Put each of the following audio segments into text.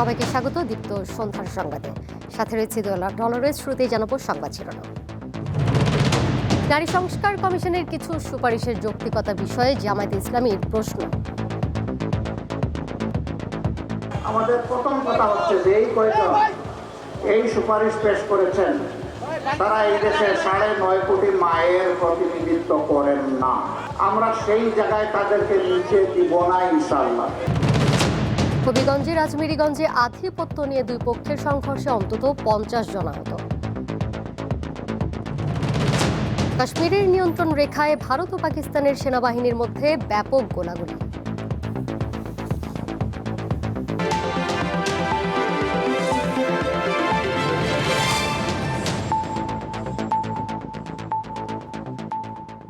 সবাইকে স্বাগত দীপ্ত সন্ধ্যার সংবাদে। সাথে রয়েছে ডলার ডলারের শুরুতেই জানাব সংবাদ শিরোনাম। নারী সংস্কার কমিশনের কিছু সুপারিশের যৌক্তিকতা বিষয়ে জামায়াতে ইসলামীর প্রশ্ন। আমাদের প্রথম কথা হচ্ছে যে এই কয়জন এই সুপারিশ পেশ করেছেন, তারা এই দেশের সাড়ে নয় কোটি মায়ের প্রতিনিধিত্ব করেন না। আমরা সেই জায়গায় তাদেরকে নিচে দিব না ইনশাল্লাহ হবিগঞ্জের রাজমিরিগঞ্জে আধিপত্য নিয়ে দুই পক্ষের সংঘর্ষে অন্তত পঞ্চাশ জন আহত। কাশ্মীরের নিয়ন্ত্রণ রেখায় ভারত ও পাকিস্তানের সেনাবাহিনীর মধ্যে ব্যাপক গোলাগুলি।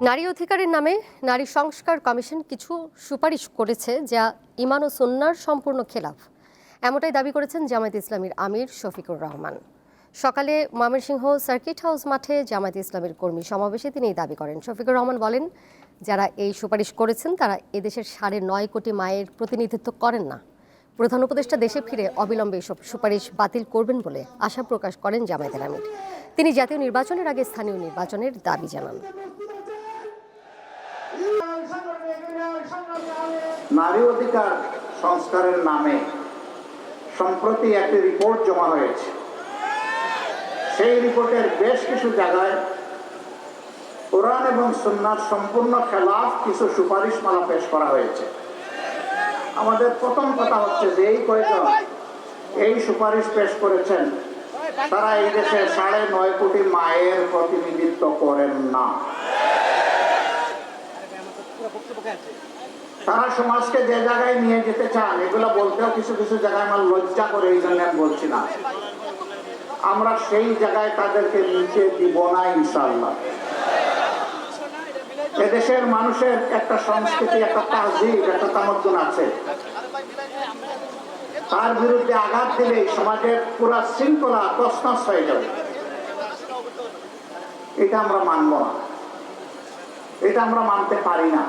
নারী অধিকারের নামে নারী সংস্কার কমিশন কিছু সুপারিশ করেছে যা ইমান ও সুন্নার সম্পূর্ণ খেলাফ। এমনটাই দাবি করেছেন জামায়াত ইসলামীর আমির শফিকুর রহমান। সকালে ময়মনসিংহ সার্কিট হাউস মাঠে জামায়াত ইসলামীর কর্মী সমাবেশে তিনি এই দাবি করেন। শফিকুর রহমান বলেন, যারা এই সুপারিশ করেছেন তারা এদেশের সাড়ে নয় কোটি মায়ের প্রতিনিধিত্ব করেন না। প্রধান উপদেষ্টা দেশে ফিরে অবিলম্বে এসব সুপারিশ বাতিল করবেন বলে আশা প্রকাশ করেন জামায়াতের আমির। তিনি জাতীয় নির্বাচনের আগে স্থানীয় নির্বাচনের দাবি জানান। নারী অধিকার সংস্কারের নামে সম্প্রতি একটি রিপোর্ট জমা হয়েছে। সেই রিপোর্টের বেশ কিছু জায়গায় কোরআন এবং সুন্নার সম্পূর্ণ খেলাফ কিছু সুপারিশমালা পেশ করা হয়েছে। আমাদের প্রথম কথা হচ্ছে যে এই কয়জন এই সুপারিশ পেশ করেছেন, তারা এই দেশের সাড়ে নয় কোটি মায়ের প্রতিনিধিত্ব করেন না। তারা সমাজকে যে জায়গায় নিয়ে যেতে চান, এগুলো বলতেও কিছু কিছু জায়গায় আমার লজ্জা করে এই জন্য আমি বলছি না। আমরা সেই জায়গায় তাদেরকে নিচে দিব না ইনশাল্লাহ এদেশের মানুষের একটা সংস্কৃতি, একটা তাহজিব একটা তামদ্দুন আছে। তার বিরুদ্ধে আঘাত দিলেই সমাজের পুরা শৃঙ্খলা তসনস হয়ে যাবে। এটা আমরা মানব না। এটা আমরা মানতে পারি না।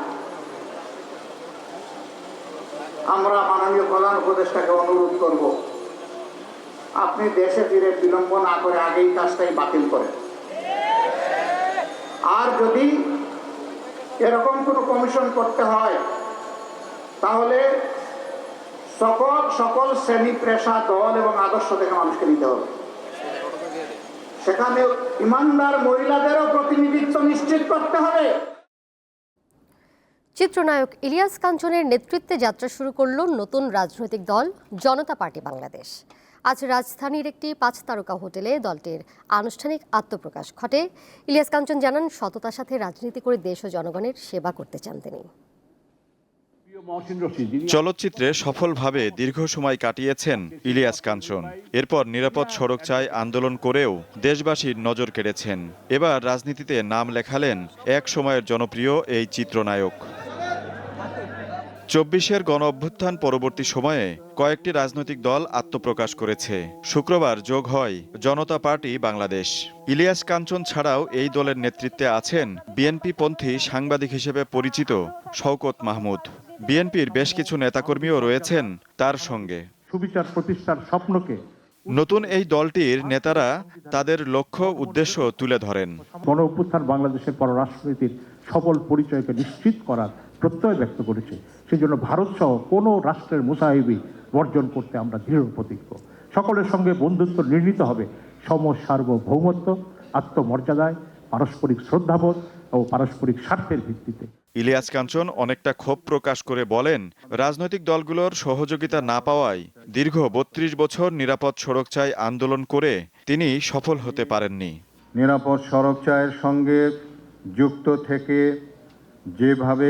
আমরা মাননীয় প্রধান উপদেষ্টাকে অনুরোধ করব, আপনি দেশে ফিরে বিলম্ব না করে আগেই কাজটাই বাতিল করেন। আর যদি এরকম কোনো কমিশন করতে হয়, তাহলে সকল সকল শ্রেণি, পেশা, দল এবং আদর্শ থেকে মানুষকে নিতে হবে। সেখানে ইমানদার মহিলাদেরও প্রতিনিধিত্ব নিশ্চিত করতে হবে। চিত্রনায়ক ইলিয়াস কাঞ্চনের নেতৃত্বে যাত্রা শুরু করল নতুন রাজনৈতিক দল, জনতা পার্টি বাংলাদেশ। আজ রাজধানীর একটি পাঁচ তারকা হোটেলে দলটির আনুষ্ঠানিক আত্মপ্রকাশ ঘটে। ইলিয়াস কাঞ্চন জানান, সততার সাথে রাজনীতি করে দেশ ও জনগণের সেবা করতে চান তিনি। চলচ্চিত্রে সফলভাবে দীর্ঘ সময় কাটিয়েছেন ইলিয়াস কাঞ্চন। এরপর নিরাপদ সড়ক চাই আন্দোলন করেও দেশবাসীর নজর কেড়েছেন। এবার রাজনীতিতে নাম লেখালেন এক সময়ের জনপ্রিয় এই চিত্রনায়ক। চব্বিশের গণ অভ্যুত্থান পরবর্তী সময়ে কয়েকটি রাজনৈতিক দল আত্মপ্রকাশ করেছে। শুক্রবার যোগ হয় জনতা পার্টি বাংলাদেশ। ইলিয়াস কাঞ্চন ছাড়াও এই দলের নেতৃত্বে আছেন বিএনপি পন্থী সাংবাদিক হিসেবে পরিচিত শওকত মাহমুদ। বিএনপির বেশ কিছু নেতাকর্মীও রয়েছেন তার সঙ্গে। সুবিচার প্রতিষ্ঠার স্বপ্নকে নতুন এই দলটির নেতারা তাদের লক্ষ্য উদ্দেশ্য তুলে ধরেন। গণ অভ্যুত্থান বাংলাদেশের পররাষ্ট্রনীতির সফল পরিচয়কে নিশ্চিত করার প্রত্যয় ব্যক্ত করেছে। সেজন্য ভারত সহ কোনো রাষ্ট্রের মুসাহিবি বর্জন করতে আমরা দৃঢ় প্রতিজ্ঞ। সকলের সঙ্গে বন্ধুত্ব নির্ণীত হবে সম সার্বভৌমত্ব আত্মমর্যাদায় পারস্পরিক শ্রদ্ধাবোধ ও পারস্পরিক স্বার্থের ভিত্তিতে। ইলিয়াস কাঞ্চন অনেকটা ক্ষোভ প্রকাশ করে বলেন রাজনৈতিক দলগুলোর সহযোগিতা না পাওয়ায় দীর্ঘ বত্রিশ বছর নিরাপদ সড়ক চাই আন্দোলন করে তিনি সফল হতে পারেননি। নিরাপদ সড়ক চায়ের সঙ্গে যুক্ত থেকে যেভাবে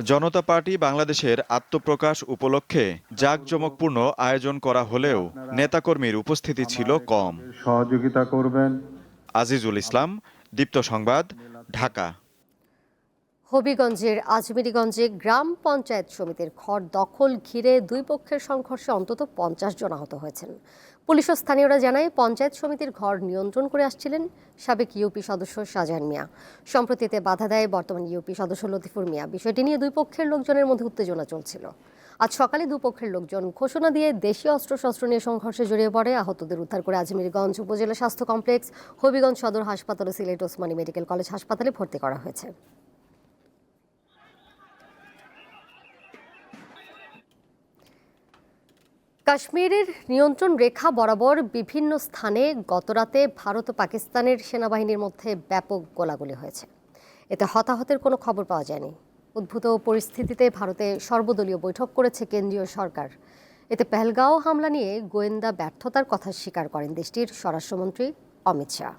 জনতা পার্টি বাংলাদেশের আত্মপ্রকাশ উপলক্ষে জাঁকজমকপূর্ণ আয়োজন করা হলেও নেতাকর্মীর উপস্থিতি ছিল কম। সহযোগিতা করবেন। আজিজুল ইসলাম দীপ্ত সংবাদ ঢাকা। হবিগঞ্জের আজমিরিগঞ্জে গ্রাম পঞ্চায়েত সমিতির ঘর দখল ঘিরে দুই পক্ষের সংঘর্ষে অন্তত পঞ্চাশ জন আহত হয়েছেন। পুলিশ ও স্থানীয়রা জানায়, পঞ্চায়েত সমিতির ঘর নিয়ন্ত্রণ করে আসছিলেন সাবেক ইউপি সদস্য শাহজাহান মিয়া। সম্প্রতি এতে বাধা দেয় বর্তমান ইউপি সদস্য লতিফুর মিয়া। বিষয়টি নিয়ে দুই পক্ষের লোকজনের মধ্যে উত্তেজনা চলছিল। আজ সকালে দুপক্ষের লোকজন ঘোষণা দিয়ে দেশীয় অস্ত্রশস্ত্র নিয়ে সংঘর্ষে জড়িয়ে পড়ে। আহতদের উদ্ধার করে আজমিরগঞ্জ উপজেলা স্বাস্থ্য কমপ্লেক্স, হবিগঞ্জ সদর হাসপাতাল ও সিলেট ওসমানী মেডিকেল কলেজ হাসপাতালে ভর্তি করা হয়েছে। কাশ্মীরের নিয়ন্ত্রণ রেখা বরাবর বিভিন্ন স্থানে গতরাতে ভারত ও পাকিস্তানের সেনাবাহিনীর মধ্যে ব্যাপক গোলাগুলি হয়েছে। এতে হতাহতের কোনো খবর পাওয়া যায়নি। উদ্ভূত পরিস্থিতিতে ভারতে সর্বদলীয় বৈঠক করেছে কেন্দ্রীয় সরকার। এতে পেহলগাঁও হামলা নিয়ে গোয়েন্দা ব্যর্থতার কথা স্বীকার করেন দেশটির স্বরাষ্ট্রমন্ত্রী অমিত শাহ।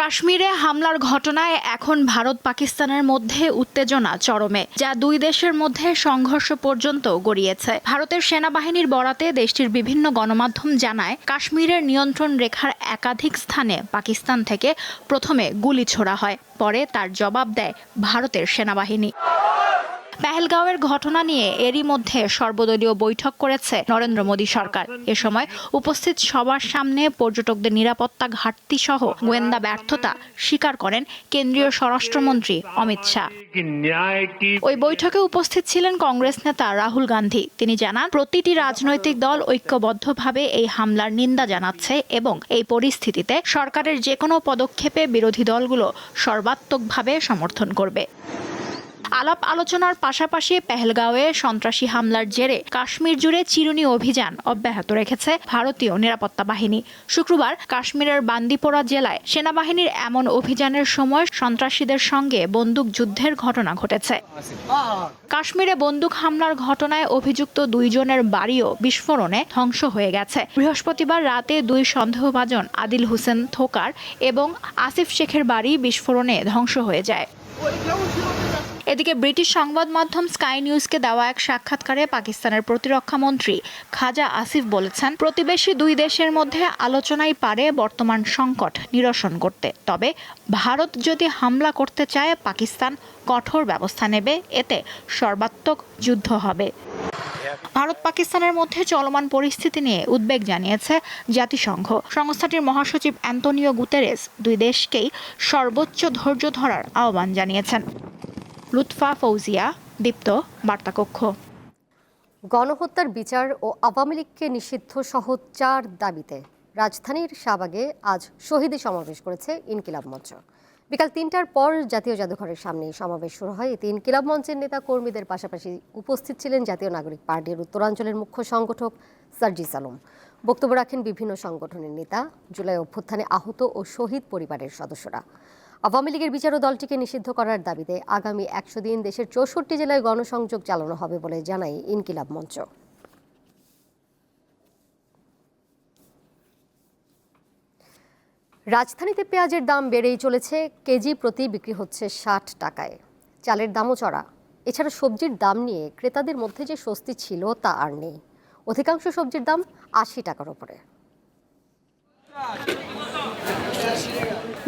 কাশ্মীরে হামলার ঘটনায় এখন ভারত পাকিস্তানের মধ্যে উত্তেজনা চরমে, যা দুই দেশের মধ্যে সংঘর্ষ পর্যন্ত গড়িয়েছে। ভারতের সেনাবাহিনীর বরাতে দেশটির বিভিন্ন গণমাধ্যম জানায়, কাশ্মীরের নিয়ন্ত্রণ রেখার একাধিক স্থানে পাকিস্তান থেকে প্রথমে গুলি ছোড়া হয়, পরে তার জবাব দেয় ভারতের সেনাবাহিনী। পেহেলগাঁওয়ের ঘটনা নিয়ে এরই মধ্যে সর্বদলীয় বৈঠক করেছে নরেন্দ্র মোদী সরকার। এ সময় উপস্থিত সবার সামনে পর্যটকদের নিরাপত্তা ঘাটতি সহ গোয়েন্দা ব্যর্থতা স্বীকার করেন কেন্দ্রীয় স্বরাষ্ট্রমন্ত্রী অমিত শাহ। ওই বৈঠকে উপস্থিত ছিলেন কংগ্রেস নেতা রাহুল গান্ধী। তিনি জানান, প্রতিটি রাজনৈতিক দল ঐক্যবদ্ধভাবে এই হামলার নিন্দা জানাচ্ছে এবং এই পরিস্থিতিতে সরকারের যে কোনো পদক্ষেপে বিরোধী দলগুলো সর্বাত্মকভাবে সমর্থন করবে। আলাপ আলোচনার পাশাপাশি পেহেলগাঁওয়ে সন্ত্রাসী হামলার জেরে কাশ্মীর জুড়ে চিরুনি অভিযান অব্যাহত রেখেছে ভারতীয় নিরাপত্তা বাহিনী। শুক্রবার কাশ্মীরের বান্দিপোরা জেলায় সেনাবাহিনীর এমন অভিযানের সময় সন্ত্রাসীদের সঙ্গে বন্দুক যুদ্ধের ঘটনা ঘটেছে। কাশ্মীরে বন্দুক হামলার ঘটনায় অভিযুক্ত দুইজনের বাড়িও বিস্ফোরণে ধ্বংস হয়ে গেছে। বৃহস্পতিবার রাতে দুই সন্দেহভাজন আদিল হোসেন থোকার এবং আসিফ শেখের বাড়ি বিস্ফোরণে ধ্বংস হয়ে যায়। এদিকে ব্রিটিশ সংবাদ মাধ্যম স্কাই নিউজকে দেওয়া এক সাক্ষাৎকারে পাকিস্তানের প্রতিরক্ষা মন্ত্রী খাজা আসিফ বলেছেন, প্রতিবেশী দুই দেশের মধ্যে আলোচনাই পারে বর্তমান সংকট নিরসন করতে। তবে ভারত যদি হামলা করতে চায়, পাকিস্তান কঠোর ব্যবস্থা নেবে। এতে সর্বাত্মক যুদ্ধ হবে। ভারত পাকিস্তানের মধ্যে চলমান পরিস্থিতি নিয়ে উদ্বেগ জানিয়েছে জাতিসংঘ। সংস্থাটির মহাসচিব অ্যান্তনিও গুতেরেস দুই দেশকেই সর্বোচ্চ ধৈর্য ধরার আহ্বান জানিয়েছেন। লুৎফা ফৌজিয়া, দীপ্ত বার্তাকক্ষ। গণহত্যার বিচার ও আওয়ামী লীগকে নিষিদ্ধ সহ চার দাবিতে রাজধানীর শাহবাগে আজ শহীদী সমাবেশ করেছে ইনকিলাব মঞ্চ। বিকাল তিনটার পর জাতীয় জাদুঘরের সামনে সমাবেশ শুরু হয়। এতে ইনকিলাব মঞ্চের নেতা কর্মীদের পাশাপাশি উপস্থিত ছিলেন জাতীয় নাগরিক পার্টির উত্তরাঞ্চলের মুখ্য সংগঠক সার্জিস আলম। বক্তব্য রাখেন বিভিন্ন সংগঠনের নেতা। জুলাই অভ্যুত্থানে আহত ও শহীদ পরিবারের সদস্যরা। আওয়ামী লীগের বিচারও দলটিকে নিষিদ্ধ করার দাবিতে আগামী একশো দিন দেশের চৌষট্টি জেলায় গণসংযোগ চালানো হবে বলে জানায় ইনকিলাব মঞ্চ। রাজধানীতে পেঁয়াজের দাম বেড়েই চলেছে, কেজি প্রতি বিক্রি হচ্ছে ষাট টাকায়। চালের দামও চড়া। এছাড়া সবজির দাম নিয়ে ক্রেতাদের মধ্যে যে স্বস্তি ছিল তা আর নেই। অধিকাংশ সবজির দাম আশি টাকার ওপরে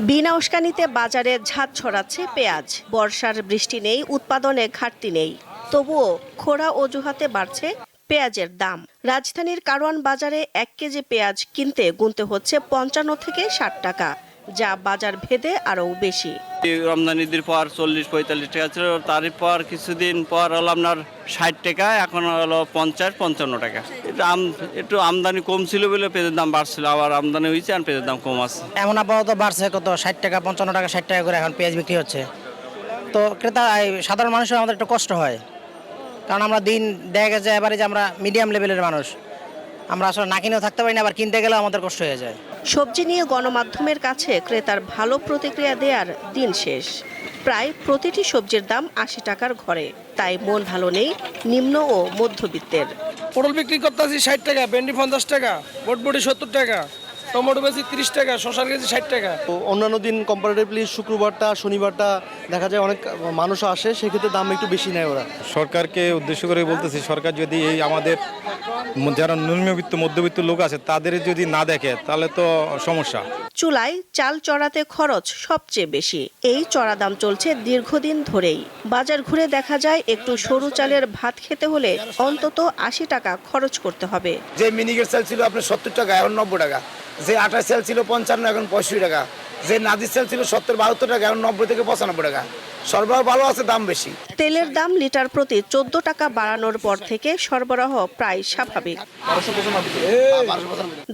বিনা উস্কানিতে বাজারে ঝাঁজ ছড়াচ্ছে পেঁয়াজ। বর্ষার বৃষ্টি নেই, উৎপাদনে ঘাটতি নেই। তবুও খোড়া অজুহাতে বাড়ছে পেঁয়াজের দাম। রাজধানীর কারওয়ান বাজারে এক কেজি পেঁয়াজ কিনতে গুনতে হচ্ছে পঞ্চান্ন থেকে ষাট টাকা। যা বাজার ভেদে আরও বেশি। এই রমজান ঈদের পর চল্লিশ পঁয়তাল্লিশ টাকা ছিল তারপর কিছুদিন পর হলো আপনার ষাট টাকা এখন হলো পঞ্চাশ পঞ্চান্ন টাকা। একটু আম একটু আমদানি কম ছিল বলে পেঁয়াজের দাম বাড়ছিল আবার আমদানি হয়েছে আর পেঁয়াজের দাম কম আছে। এমন আপাতত বাড়ছে কত ষাট টাকা পঞ্চান্ন টাকা ষাট টাকা করে এখন পেঁয়াজ বিক্রি হচ্ছে। তো ক্রেতা সাধারণ মানুষের আমাদের একটু কষ্ট হয়। কারণ আমরা দিন দেখা গেছে এবারে যে আমরা মিডিয়াম লেভেলের মানুষ। আমরা আসলে না কিনেও থাকতে পারি না আবার কিনতে গেলেও আমাদের কষ্ট হয়ে যায়। সবজি নিয়ে গণমাধ্যমের কাছে ক্রেতার ভালো প্রতিক্রিয়া দেওয়ার দিন শেষ। প্রায় প্রতিটি সবজির দাম আশি টাকার ঘরে। তাই মন ভালো নেই নিম্ন ও মধ্যবিত্তের। পটল বিক্রি করতে আছি ষাট টাকা, ভেন্ডি পঞ্চাশ টাকা, বটবটি সত্তর টাকা। টমেটো বেশি তিরিশ টাকা শশার কেজি ষাট টাকা। অন্যান্য দিন কম্পারেটিভলি শুক্রবারটা শনিবারটা দেখা যায় অনেক মানুষ আসে সেক্ষেত্রে দাম একটু বেশি নেয় ওরা। সরকারকে উদ্দেশ্য করে বলতেছি সরকার যদি এই আমাদের যারা নিম্নবিত্ত মধ্যবিত্ত লোক আছে তাদের যদি না দেখে তাহলে তো সমস্যা। চুলায় চাল চড়াতে খরচ সবচেয়ে বেশি। এই চড়া দাম চলছে দীর্ঘদিন ধরেই। বাজার ঘুরে দেখা যায় একটু সরু চালের ভাত খেতে হলে অন্তত আশি টাকা খরচ করতে হবে। যে মিনিকেট সেল ছিল আপনার সত্তর টাকা এখন নব্বই টাকা। যে আঠাশ সেল ছিল পঞ্চান্ন এখন পঁয়ষট্টি টাকা। যে নাদির সেল ছিল সত্তর বাহাত্তর টাকা এখন নব্বই থেকে পঁচানব্বই টাকা। সরবরাহ ভালো আছে দাম বেশি। তেলের দাম লিটার প্রতি চোদ্দ টাকা বাড়ানোর পর থেকে সরবরাহ প্রায় স্বাভাবিক।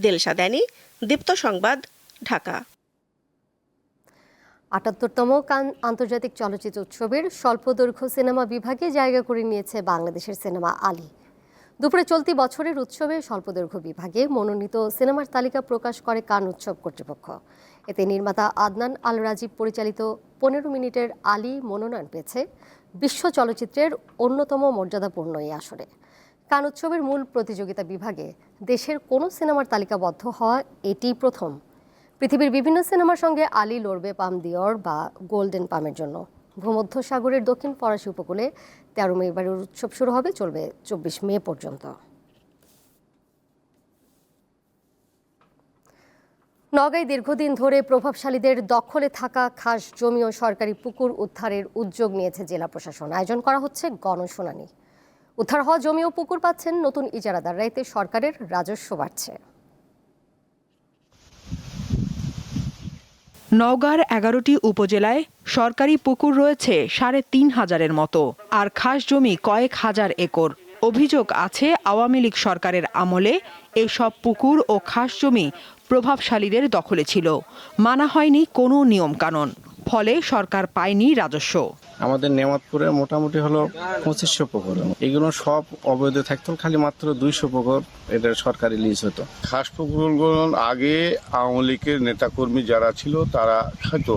দিলশা দেনি দীপ্ত সংবাদ ঢাকা। আটাত্তরতম কান আন্তর্জাতিক চলচ্চিত্র উৎসবের স্বল্পদৈর্ঘ্য সিনেমা বিভাগে জায়গা করে নিয়েছে বাংলাদেশের সিনেমা আলী। দুপুরে চলতি বছরের উৎসবে স্বল্পদৈর্ঘ্য বিভাগে মনোনীত সিনেমার তালিকা প্রকাশ করে কান উৎসব কর্তৃপক্ষ। এতে নির্মাতা আদনান আল রাজীব পরিচালিত পনেরো মিনিটের আলী মনোনয়ন পেয়েছে। বিশ্ব চলচ্চিত্রের অন্যতম মর্যাদাপূর্ণ এই আসরে। কান উৎসবের মূল প্রতিযোগিতা বিভাগে দেশের কোনো সিনেমার তালিকাবদ্ধ হওয়া এটিই প্রথম। পৃথিবীর বিভিন্ন সিনেমার সঙ্গে আলী লড়বে পাম দিওর বা গোল্ডেন পামের জন্য। ভূমধ্য সাগরের দক্ষিণ ফরাসি উপকূলে তেরো মে এবারের উৎসব শুরু হবে, চলবে চব্বিশ মে পর্যন্ত। নগাঁয় দীর্ঘদিন ধরে প্রভাবশালীদের দখলে থাকা খাস জমি ও সরকারি পুকুর উদ্ধারের উদ্যোগ নিয়েছে জেলা প্রশাসন। আয়োজন করা হচ্ছে গণশুনানি। উদ্ধার হওয়া জমি ও পুকুর পাচ্ছেন নতুন ইজারাদাররা। এতে সরকারের রাজস্ব বাড়ছে। নওগাঁর এগারোটি উপজেলায় সরকারি পুকুর রয়েছে সাড়ে তিন হাজারের মতো, আর খাস জমি কয়েক হাজার একর। অভিযোগ আছে, আওয়ামী লীগ সরকারের আমলে এসব পুকুর ও খাস জমি প্রভাবশালীদের দখলে ছিল। মানা হয়নি কোনো নিয়মকানুন। ফলে সরকার পায়নি রাজস্ব। আমাদের নেমাতপুরে মোটামুটি হলো পঁচিশশো পুকুর এগুলো সব অবৈধ থাকতো খালি মাত্র দুইশো পুকুর এটা সরকারি লিজ হতো। খাস পুকুরগুলো আগে আওয়ামী লীগের নেতাকর্মী যারা ছিল তারা হয়তো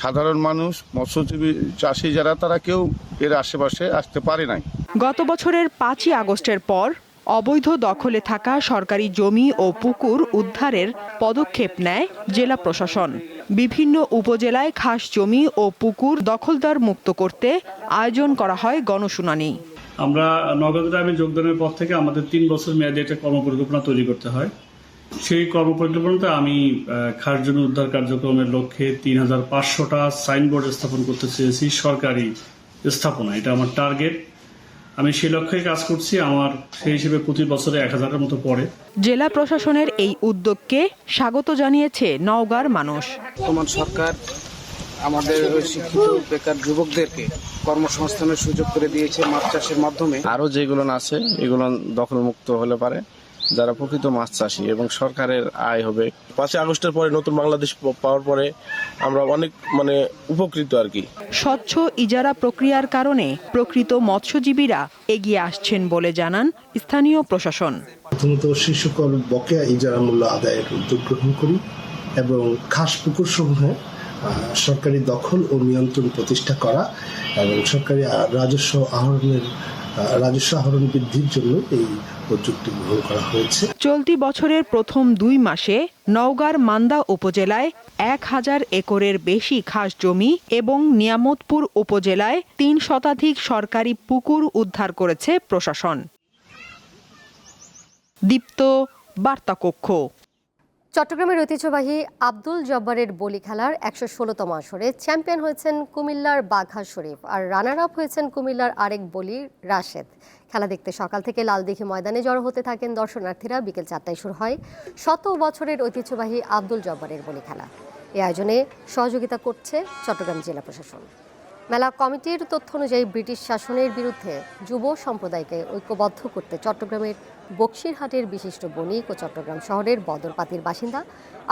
সাধারণ মানুষ মৎস্যজীবী চাষি যারা তারা কেউ এর আশেপাশে আসতে পারে নাই। গত বছরের পাঁচই আগস্টের পর অবৈধ দখলে থাকা সরকারি জমি ও পুকুর উদ্ধারের পদক্ষেপ নেয় জেলা প্রশাসন। বিভিন্ন উপজেলায় খাস জমি ও পুকুর দখলদার মুক্ত করতে আয়োজন করা হয় গণশুনানি। আমরা নগদ গ্রামে যোগদানের পর থেকে আমাদের তিন বছর মেয়াদে একটা কর্মপরিকল্পনা তৈরি করতে হয়। সেই কর্মপরিকল্পনাতে আমি খাস জমি উদ্ধার কার্যক্রমের লক্ষ্যে তিন হাজার পাঁচশোটা সাইনবোর্ড স্থাপন করতে চেয়েছি সরকারি স্থাপনা। এটা আমার টার্গেট আমি সে লক্ষ্যে কাজ করছি আমার সেই হিসেবে প্রতি বছরে এক হাজারের মতো পড়ে। জেলা প্রশাসনের এই উদ্যোগকে স্বাগত জানিয়েছে নওগাঁর মানুষ। বর্তমান সরকার আমাদের শিক্ষিত বেকার যুবকদেরকে কর্মসংস্থানের সুযোগ করে দিয়েছে মাছ চাষের মাধ্যমে। আরও যেগুলো আছে এগুলো দখলমুক্ত হলে পারে। যারা প্রকৃত মাছ চাষি এবং সরকারের আয় হবে। পাঁচই আগস্টের পরে নতুন বাংলাদেশ পাওয়ার পরে আমরা অনেক মানে উপকৃত আর কি। স্বচ্ছ ইজারা প্রক্রিয়ার কারণে প্রকৃত মৎস্যজীবীরা এগিয়ে আসছেন বলে জানান স্থানীয় প্রশাসন। প্রথমত শিশুকল বকেয়া ইজারা মূল্য আদায়ের উদ্যোগ গ্রহণ করি এবং খাস পুকুর সমূহে সরকারি দখল ও নিয়ন্ত্রণ প্রতিষ্ঠা করা এবং সরকারি রাজস্ব আহরণের রাজস্ব আহরণ বৃদ্ধির জন্য এই উদ্যোগটি গ্রহণ করা হয়েছে। চলতি বছরের প্রথম দুই মাসে নওগাঁর মান্দা উপজেলায় এক হাজার একরের বেশি খাস জমি এবং নিয়ামতপুর উপজেলায় তিন শতাধিক সরকারি পুকুর উদ্ধার করেছে প্রশাসন। দীপ্ত, বার্তাকক্ষ। চট্টগ্রামের ঐতিহ্যবাহী আব্দুল জব্বারের বলি খেলার একশো ষোলোতম আসরে চ্যাম্পিয়ন হয়েছেন কুমিল্লার বাঘা শরীফ আর রানার আপ হয়েছেন কুমিল্লার আরেক বলি রাশেদ। খেলা দেখতে সকাল থেকে লালদিঘি ময়দানে জড়ো হতে থাকেন দর্শনার্থীরা। বিকেল চারটায় শুরু হয় শত বছরের ঐতিহ্যবাহী আব্দুল জব্বারের বলি খেলা। এ আয়োজনে সহযোগিতা করছে চট্টগ্রাম জেলা প্রশাসন। মেলা কমিটির তথ্য অনুযায়ী ব্রিটিশ শাসনের বিরুদ্ধে যুব সম্প্রদায়কে ঐক্যবদ্ধ করতে চট্টগ্রামের বক্সিরহাটের বিশিষ্ট বণিক ও চট্টগ্রাম শহরের বদরপাতির বাসিন্দা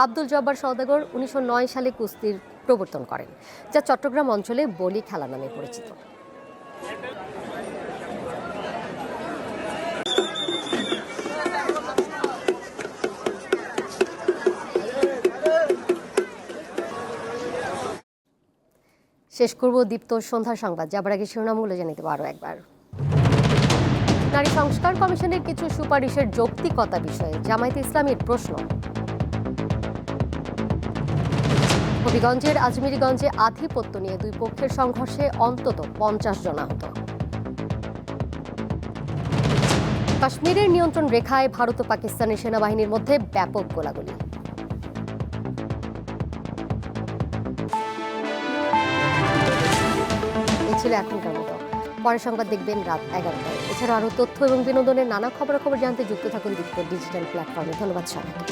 আব্দুল জব্বার সওদাগর উনিশশো নয় সালে কুস্তির প্রবর্তন করেন, যা চট্টগ্রাম অঞ্চলে বলি খেলা নামে পরিচিত। শেষ করব দীপ্ত সন্ধ্যার সংবাদ, যাবার আগে শিরোনামগুলো জেনে দেবো আরও একবার। নারী সংস্কার কমিশনের কিছু সুপারিশের যৌক্তিকতা বিষয়ে জামায়াতে ইসলামের প্রশ্ন। হবিগঞ্জের আজমিরিগঞ্জে আধিপত্য নিয়ে দুই পক্ষের সংঘর্ষে অন্তত পঞ্চাশ জন আহত। কাশ্মীরের নিয়ন্ত্রণ রেখায় ভারত ও পাকিস্তানের সেনাবাহিনীর মধ্যে ব্যাপক গোলাগুলি। ছিল এখনকার পরের সংবাদ দেখবেন রাত এগারোটায়। এছাড়া আরও তথ্য এবং বিনোদনের নানা খবরাখবর জানতে যুক্ত থাকুন দীপ্ত ডিজিটাল প্ল্যাটফর্মে। ধন্যবাদ সবাইকে।